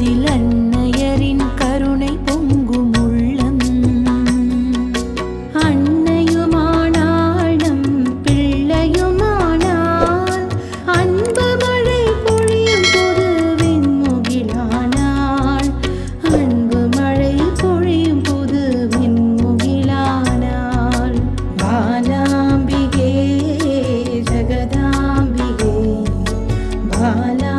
அதில் அன்னையரின் கருணை பொங்கும் உள்ளம். அன்னையுமானாளும் பிள்ளையுமானால் அன்பு மழை பொழியும் போது வெண்முகிலானாள் அன்பு மழை பொழியும் போது வெண்முகிலானாள் பாலாம்பிகே ஜகதாம்பிகே பாலா